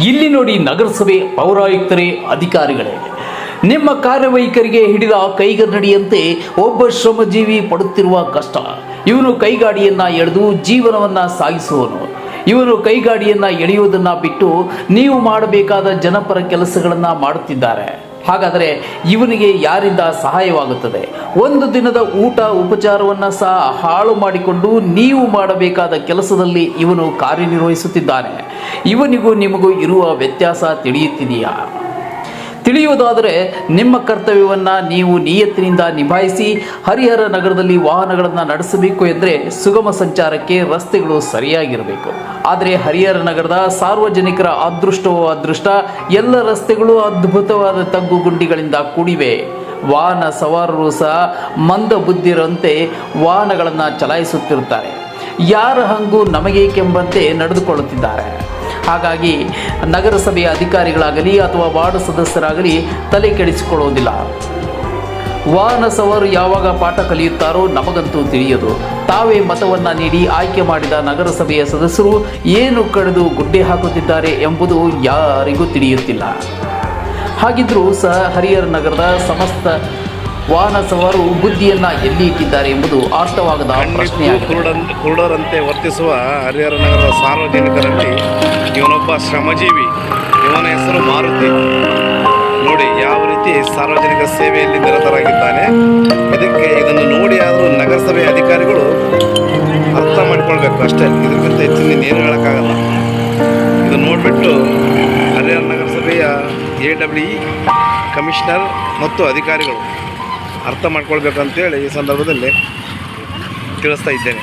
ಇಲ್ಲಿ ನೋಡಿ ನಗರಸಭೆ ಪೌರಾಯುಕ್ತರೇ, ಅಧಿಕಾರಿಗಳೇ. ನಿಮ್ಮ ಕಾರ್ಯವೈಖರಿಗೆ ಹಿಡಿದ ಕೈಗನ್ನಡಿಯಂತೆ ಒಬ್ಬ ಶ್ರಮಜೀವಿ ಪಡುತ್ತಿರುವ ಕಷ್ಟ. ಇವನು ಕೈಗಾಡಿಯನ್ನ ಎಳೆದು ಜೀವನವನ್ನ ಸಾಗಿಸುವನು. ಇವನು ಕೈಗಾಡಿಯನ್ನ ಎಳೆಯುವುದನ್ನ ಬಿಟ್ಟು ನೀವು ಮಾಡಬೇಕಾದ ಜನಪರ ಕೆಲಸಗಳನ್ನ ಮಾಡುತ್ತಿದ್ದಾರೆ. ಹಾಗಾದರೆ ಇವನಿಗೆ ಯಾರಿಂದ ಸಹಾಯವಾಗುತ್ತದೆ? ಒಂದು ದಿನದ ಊಟ ಉಪಚಾರವನ್ನು ಸಹ ಹಾಳು ಮಾಡಿಕೊಂಡು ನೀವು ಮಾಡಬೇಕಾದ ಕೆಲಸದಲ್ಲಿ ಇವನು ಕಾರ್ಯನಿರ್ವಹಿಸುತ್ತಿದ್ದಾನೆ. ಇವನಿಗೂ ನಿಮಗೂ ಇರುವ ವ್ಯತ್ಯಾಸ ತಿಳಿಯುತ್ತಿದೆಯಾ? ತಿಳಿಯುವುದಾದರೆ ನಿಮ್ಮ ಕರ್ತವ್ಯವನ್ನು ನೀವು ನಿಯತ್ತಿನಿಂದ ನಿಭಾಯಿಸಿ ಹರಿಹರ ನಗರದಲ್ಲಿ ವಾಹನಗಳನ್ನು ನಡೆಸಬೇಕು ಎಂದರೆ ಸುಗಮ ಸಂಚಾರಕ್ಕೆ ರಸ್ತೆಗಳು ಸರಿಯಾಗಿರಬೇಕು. ಆದರೆ ಹರಿಹರ ನಗರದ ಸಾರ್ವಜನಿಕರ ಅದೃಷ್ಟವೋ ಅದೃಷ್ಟ, ಎಲ್ಲ ರಸ್ತೆಗಳು ಅದ್ಭುತವಾದ ತಗ್ಗು ಗುಂಡಿಗಳಿಂದ ಕೂಡಿವೆ. ವಾಹನ ಸವಾರರು ಸಹ ಮಂದ ಬುದ್ಧಿರಂತೆ ವಾಹನಗಳನ್ನು ಚಲಾಯಿಸುತ್ತಿರುತ್ತಾರೆ. ಯಾರ ಹಂಗು ನಮಗೇಕೆಂಬಂತೆ ನಡೆದುಕೊಳ್ಳುತ್ತಿದ್ದಾರೆ. ಹಾಗಾಗಿ ನಗರಸಭೆಯ ಅಧಿಕಾರಿಗಳಾಗಲಿ ಅಥವಾ ವಾರ್ಡ್ ಸದಸ್ಯರಾಗಲಿ ತಲೆ ಕೆಡಿಸಿಕೊಳ್ಳುವುದಿಲ್ಲ. ವಾಹನ ಸವಾರು ಯಾವಾಗ ಪಾಠ ಕಲಿಯುತ್ತಾರೋ ನಮಗಂತೂ ತಿಳಿಯದು. ತಾವೇ ಮತವನ್ನು ನೀಡಿ ಆಯ್ಕೆ ಮಾಡಿದ ನಗರಸಭೆಯ ಸದಸ್ಯರು ಏನು ಕಳೆದು ಗುಡ್ಡೆ ಹಾಕುತ್ತಿದ್ದಾರೆ ಎಂಬುದು ಯಾರಿಗೂ ತಿಳಿಯುತ್ತಿಲ್ಲ. ಹಾಗಿದ್ರೂ ಸಹ ಹರಿಹರ ನಗರದ ಸಮಸ್ತ ವಾಹನ ಸವಾರು ಬುದ್ಧಿಯನ್ನ ಎಲ್ಲಿ ಇಟ್ಟಿದ್ದಾರೆ ಎಂಬುದು ಅರ್ಥವಾಗದ ಕುರುಡರಂತೆ ವರ್ತಿಸುವ ಹರಿಹರ ನಗರದ ಸಾರ್ವಜನಿಕರಲ್ಲಿ ಇವನೊಬ್ಬ ಶ್ರಮಜೀವಿ. ಇವನ ಹೆಸರು ಮಾರುತಿ. ನೋಡಿ ಯಾವ ರೀತಿ ಸಾರ್ವಜನಿಕ ಸೇವೆಯಲ್ಲಿ ನಿರತರಾಗಿದ್ದಾನೆ. ಇದಕ್ಕೆ ಇದನ್ನು ನೋಡಿ ಆದರೂ ನಗರಸಭೆ ಅಧಿಕಾರಿಗಳು ಅರ್ಥ ಮಾಡಿಕೊಳ್ಬೇಕು ಅಷ್ಟೇ. ಇದಕ್ಕಿಂತ ಹೆಚ್ಚಿನ ನೀರು ಹೇಳೋಕ್ಕಾಗಲ್ಲ. ಇದು ನೋಡಿಬಿಟ್ಟು ಹರಿಹರ ನಗರಸಭೆಯ ಎ ಡಬ್ಲ್ಯೂ ಇ ಕಮಿಷನರ್ ಮತ್ತು ಅಧಿಕಾರಿಗಳು ಅರ್ಥ ಮಾಡ್ಕೊಳ್ಬೇಕಂತೇಳಿ ಈ ಸಂದರ್ಭದಲ್ಲಿ ತಿಳಿಸ್ತಾ ಇದ್ದೇನೆ.